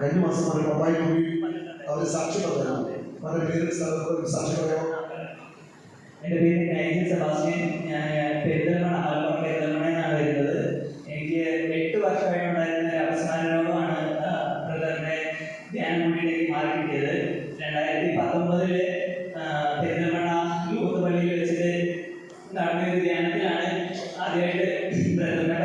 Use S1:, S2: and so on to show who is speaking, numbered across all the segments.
S1: കഴിഞ്ഞ മാസം ഒരു പപ്പായി കൂടി അവർ സാക്ഷി പറഞ്ഞു പല പേര് സ്ഥലത്ത് സാക്ഷി പറയാം
S2: എന്റെ പേര് നൈജി സെബാസ്റ്റ്യൻ. ഞാൻ പെരിന്തൽമണ്ണ മലപ്പുറം പെരിന്തൽമണ്ണ എന്നാണ് വരുന്നത്. എനിക്ക് എട്ട് വർഷമായി ഉണ്ടായിരുന്ന ഒരു അവസാന രോഗമാണ് ബ്രദറിന്റെ ധ്യാന കൂടിയിലേക്ക് മാറി കിട്ടിയത് രണ്ടായിരത്തി പത്തൊമ്പതിൽ പെരിന്തൽമണ്ണ യൂത്ത് പള്ളിയിൽ വെച്ചിട്ട് നടന്ന ഒരു ധ്യാനത്തിലാണ് ആദ്യമായിട്ട് ബ്രദറിനെ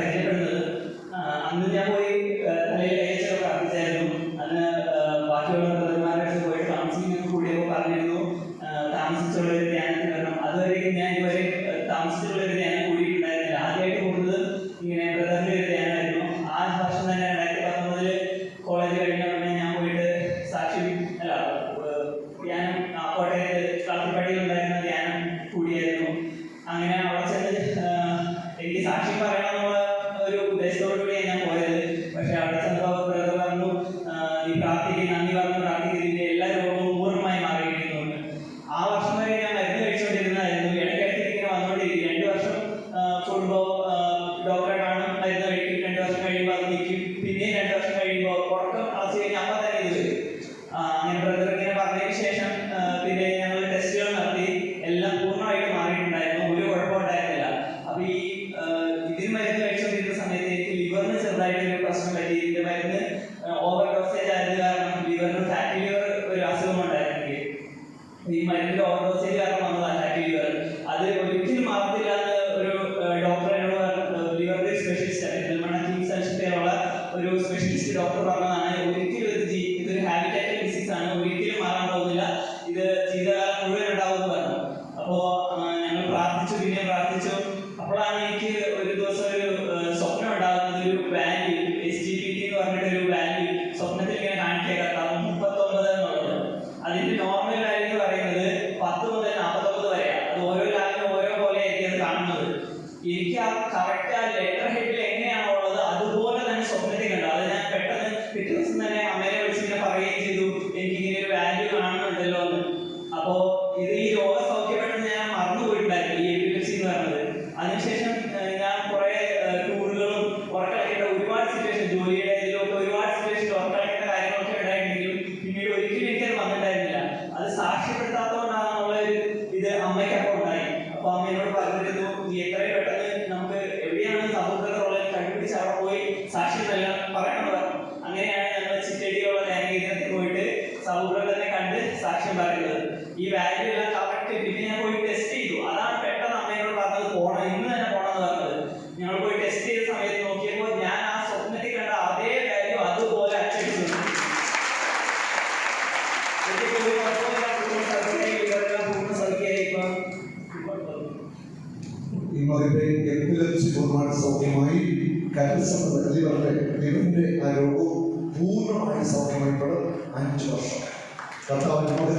S2: ഡോക്ടർ പറഞ്ഞതാണ് ഒരിക്കലും ഇത് ഇതൊരു ഹാബിറ്റാറ്റൽ ഡിസീസ് ആണ്. ഒരിക്കലും മാറാൻ പോകുന്നില്ല. ഇത് ജീവിതകാലം മുഴുവൻ ഉണ്ടാവുമെന്ന് പറഞ്ഞു. അപ്പോ ആ, ഞങ്ങൾ പ്രാർത്ഥിച്ചു പിന്നെ പ്രാർത്ഥിച്ചു. അപ്പോഴാണ് എനിക്ക് ഒരു ദിവസം ഒരു സ്വപ്നം ഉണ്ടാകുന്നത്. ഒരു value S G P T എന്ന് പറഞ്ഞിട്ട് ഒരു വാല്യൂ സ്വപ്നത്തിൽ ഇങ്ങനെ കാണിച്ചേക്കാം. മുപ്പത്തൊമ്പത് എന്നുള്ളത് അതിന്റെ നോർമൽ വാല്യൂ എന്ന് പറയുന്നത് പത്ത് മുതൽ നാൽപ്പത്തൊമ്പത് വരെയാണ്. അത് ഓരോ ലാബിനും ഓരോ പോലെ ആയിരിക്കും അത് കാണുന്നത്. എനിക്ക് ആ കറക്റ്റ് പറയുകയും ചെയ്തു. എനിക്ക് ഇങ്ങനെ ഒരു വാല്യൂ കാണുന്നുണ്ടല്ലോ എന്ന്. അപ്പോ ഇത് ഈ രോഗ സൗഖ്യപ്പെടുന്ന ഞാൻ മറന്നുപോയിട്ടുണ്ടായിരുന്നു ഈ എപ്പിലെപ്സി എന്ന് പറയുന്നത്. അതിനുശേഷം ഞാൻ കുറെ ടൂറുകളും ഉറക്കളക്കേണ്ട ഒരുപാട് സിറ്റുവേഷൻ ജോലിയുടെ ഇതിലൊക്കെ ഒരുപാട് സിറ്റുവേഷൻ ഉറക്കളക്കേണ്ട കാര്യങ്ങളൊക്കെ ഉണ്ടായിട്ടുണ്ടെങ്കിലും പിന്നീട് ഒരിക്കലും എനിക്കത് വന്നിട്ടുണ്ടായിരുന്നില്ല. അത് സാക്ഷ്യപ്പെടുത്താത്തതുകൊണ്ടാണെന്നുള്ള ഒരു ഇത് അമ്മയ്ക്കൊക്കെ ഉണ്ടായി. അപ്പൊ അമ്മ എന്നോട് പറഞ്ഞിരുന്നു നീ എത്രയും പെട്ടെന്ന് തന്നെ കണ്ട് സാക്ഷ്യം പറയുന്നത്. ഈ വാല്യൂ എല്ലാം കറക്റ്റ് പിന്നെ ഞാൻ പോയി ടെസ്റ്റ് ചെയ്തു. അതാണ് പെട്ടെന്ന് അമ്മയോട് പറഞ്ഞത് പോണം ഇന്ന് തന്നെ പോണം എന്ന് പറഞ്ഞത്. ഞങ്ങൾ പോയി ടെസ്റ്റ് ചെയ്ത സമയത്ത് നോക്കിയപ്പോൾ ഞാൻ ആ സ്വപ്നത്തിൽ കണ്ട അതേ വാല്യൂ അതുപോലെ അച്ചടിച്ചു ഒരു ഇതിന്റെ ആരോഗ്യ
S1: ഈ മകന്റെ എപ്പിലപ്സി പൂർണമായിട്ട് സൗഖ്യമായി കരസമ്മത ലിവറിന്റെ ലിവറിന്റെ ആ രോഗവും കർത്താവ് നമ്മുടെ